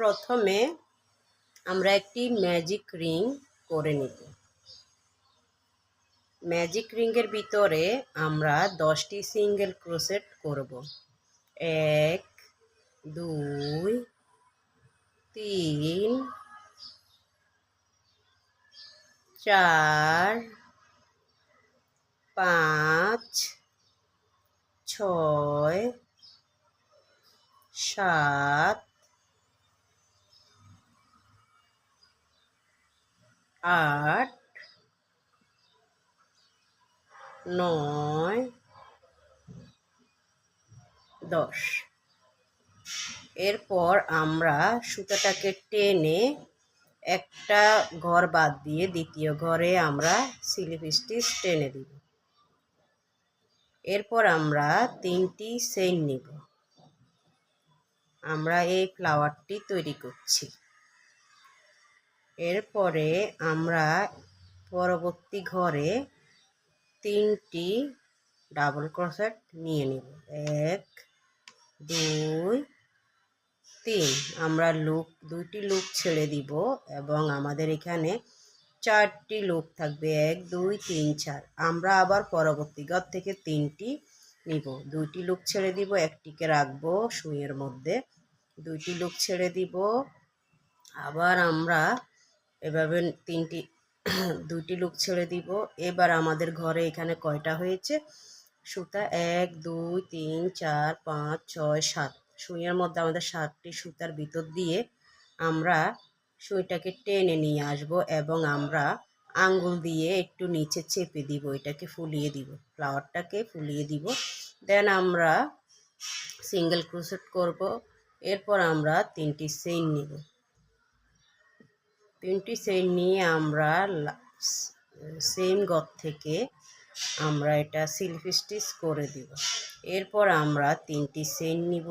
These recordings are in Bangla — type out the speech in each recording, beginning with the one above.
প্রথমে আমরা একটি ম্যাজিক রিং করে নিব। ম্যাজিক রিংয়ের ভিতরে আমরা দশটি সিঙ্গেল ক্রোসেট করব। এক, দুই, তিন, চার, পাঁচ, ছয়, সাত আট, নয়, দশ। এরপর আমরা সুতাটাকে টেনে একটা ঘর বাদ দিয়ে দ্বিতীয় ঘরে আমরা স্লিপ স্টিচ টেনে দিব। এরপর আমরা তিনটি সেন নিব। আমরা এই ফ্লাওয়ারটি তৈরি করছি। এরপরে আমরা পরবর্তী ঘরে তিনটি ডাবল ক্রসেট নিয়ে নেব। এক, দুই, তিন। আমরা লুক দুইটি লুক ছেড়ে দিব এবং আমাদের এখানে চারটি লুক থাকবে। এক, দুই, তিন, চার। আমরা আবার পরবর্তী ঘর থেকে তিনটি নিব। দুইটি লুক ছেড়ে দিব, একটিকে রাখব সুইয়ের মধ্যে। দুইটি লুক ছেড়ে দিব। আবার আমরা এভাবে তিনটি, দুইটি লুক ছেড়ে দিব। এবার আমাদের ঘরে এখানে কয়টা হয়েছে? সুতা এক, দুই, তিন, চার, পাঁচ, ছয়, সাত। সুইয়ের মধ্যে আমাদের সাতটি সুতার ভিতর দিয়ে আমরা সুইটাকে টেনে নিয়ে আসব এবং আমরা আঙ্গুল দিয়ে একটু নিচে চেপে দিব, এটাকে ফুলিয়ে দিব ফ্লাওয়ারটাকে ফুলিয়ে দিব। দেন আমরা সিঙ্গেল ক্রুসেট করব। এরপর আমরা তিনটি চেইন নিব। তিনটি চেইন নিয়ে আমরা সেম গত থেকে আমরা এটা সিল্ক স্টিচ করে দিব। এরপর আমরা তিনটি চেইন নিব।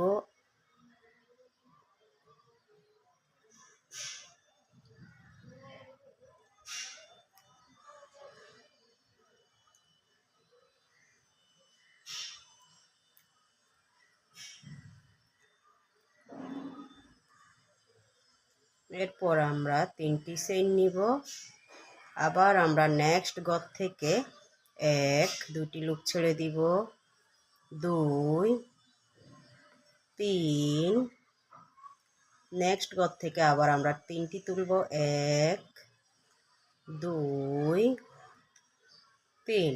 এরপর আমরা তিনটি চেইন নিব। আবার আমরা নেক্সট গত থেকে এক দুটি লুক ছেড়ে দিব। দুই, তিন নেক্সট গত থেকে আবার আমরা তিনটি তুলব। এক, দুই, তিন।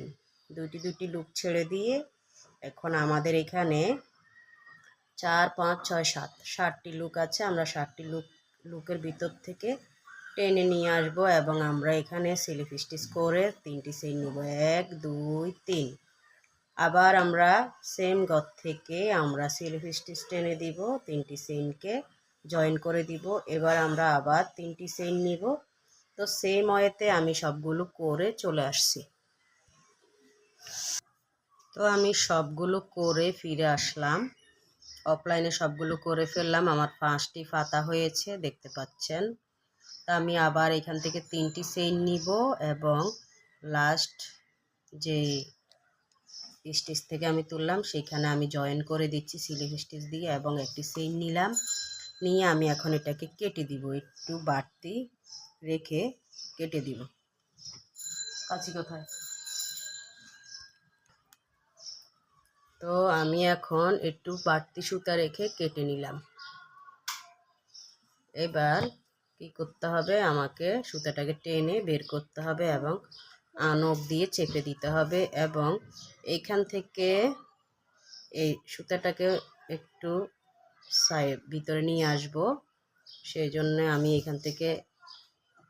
দুটি দুটি লুক ছেড়ে দিয়ে এখন আমাদের এখানে চার, পাঁচ, ছয়, সাত, ষাটটি লুক আছে। আমরা ষাটটি লুক লুকের ভিতর থেকে টেনে নিয়ে আসব এবং আমরা এখানে সিলিপ স্টিচ করে তিনটি সেন নেব। এক, দুই, তিন। আবার আমরা সেম গত থেকে আমরা সিলিপ স্টিচ টেনে দিব, তিনটি সেনকে জয়েন করে দিব। এবার আমরা আবার তিনটি সেন নিব। তো সেম ওয়েতে আমি সবগুলো করে চলে আসছি। তো আমি সবগুলো করে ফিরে আসলাম। অফলাইনে সবগুলো করে ফেললাম। আমার পাঁচটি ফাতা হয়েছে, দেখতে পাচ্ছেন। তা আমি আবার এখান থেকে তিনটি চেইন নিব এবং লাস্ট যে স্টিচ থেকে আমি তুললাম, সেখানে আমি জয়েন করে দিচ্ছি সিলিং স্টিচ দিয়ে এবং একটি চেইন নিলাম। নিয়ে আমি এখন এটাকে কেটে দিব, একটু বাড়তি রেখে কেটে দিব। কাছি কোথায়? তো আমি এখন একটু বাড়তি সুতা রেখে কেটে নিলাম। এবার কি করতে হবে? আমাকে সুতাটাকে টেনে বের করতে হবে এবং নখ দিয়ে চেপে দিতে হবে এবং এইখান থেকে এই সুতাটাকে একটু সাইড ভিতরে নিয়ে আসব। সেই জন্য আমি এখান থেকে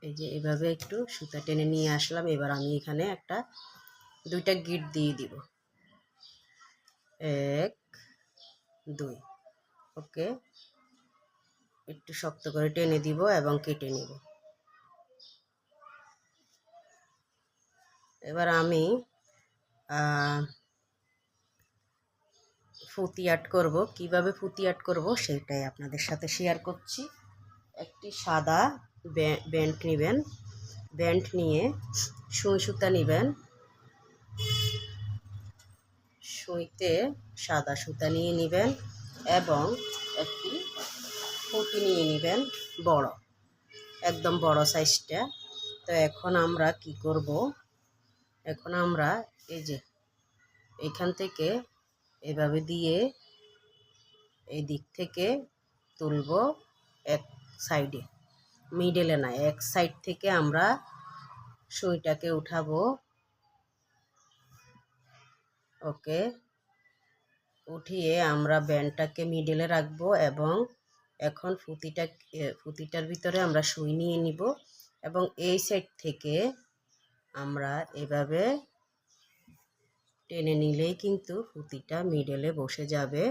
এই যে এভাবে একটু সুতা টেনে নিয়ে আসলাম। এবার আমি এখানে একটা, দুইটা গিট দিয়ে দিব। এক, দুই। ওকে? একটু শক্ত করে টেনে দিব এবং কেটে নিব। এবার আমি ফুতি আর্ট করব। কীভাবে ফুতি আর্ট করব সেটাই আপনাদের সাথে শেয়ার করছি। একটি সাদা ব্যান্ড নেবেন। ব্যান্ড নিয়ে সুই সুতা নেবেন। সুইতে সাদা সুতা নিয়ে নেবেন এবং একটি পুঁতি নিয়ে নেবেন বড়, একদম বড় সাইজটা। তো এখন আমরা কি করব? এখন আমরা এই যে এখান থেকে এভাবে দিয়ে এই দিক থেকে তুলব এক সাইডে মিডলে না এক সাইড থেকে আমরা সুইটাকে উঠাবো। ওকে, উঠিয়ে আমরা ব্যান্ডটাকে মিডলে রাখব এবং এখন ফুতিটা ফুতিটার ভিতরে আমরা সুই নিয়ে নিব এবং এই সাইড থেকে আমরা এভাবে টেনে নিলেই কিন্তু ফুতিটা মিডলে বসে যাবে।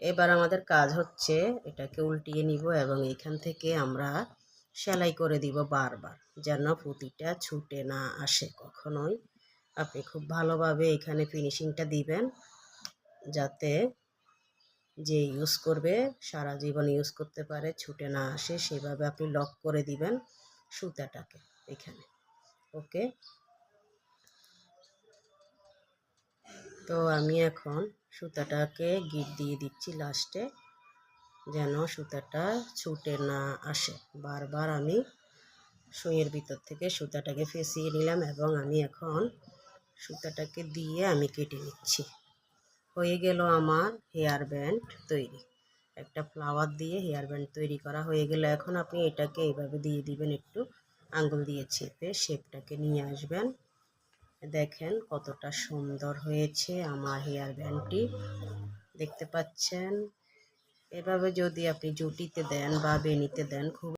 এবার আমাদের কাজ হচ্ছে এটাকে উল্টিয়ে নিব এবং এখান থেকে আমরা সেলাই করে দিব বারবার, যেন পুঁতিটা ছুটে না আসে কখনোই। আপনি খুব ভালোভাবে এখানে ফিনিশিংটা দিবেন যাতে যে ইউজ করবে, সারা জীবন ইউজ করতে পারে, ছুটে না আসে, সেভাবে আপনি লক করে দিবেন সুতাটাকে এখানে। ওকে তো আমি এখন সুতাটাকে গিট দিয়ে দিচ্ছি লাস্টে যেন সুতাটা ছুটে না আসে। বারবার আমি সুইয়ের ভিতর থেকে সুতাটাকে ফেঁসিয়ে নিলাম এবং আমি এখন সুতাটাকে দিয়ে আমি কেটে নিচ্ছি। হয়ে গেল আমার হেয়ার ব্যান্ড তৈরি। একটা ফ্লাওয়ার দিয়ে হেয়ার ব্যান্ড তৈরি করা হয়ে গেল। এখন আপনি এটাকে এইভাবে দিয়ে দিবেন, একটু আঙ্গুল দিয়ে চেপে শেপটাকে নিয়ে আসবেন। দেখেন কতটা সুন্দর হয়েছে আমার হেয়ার ব্যান্ডটি। দেখতে পাচ্ছেন? এভাবে যদি আপনি জুটিতে দেন বা বেনিতে দেন, খুব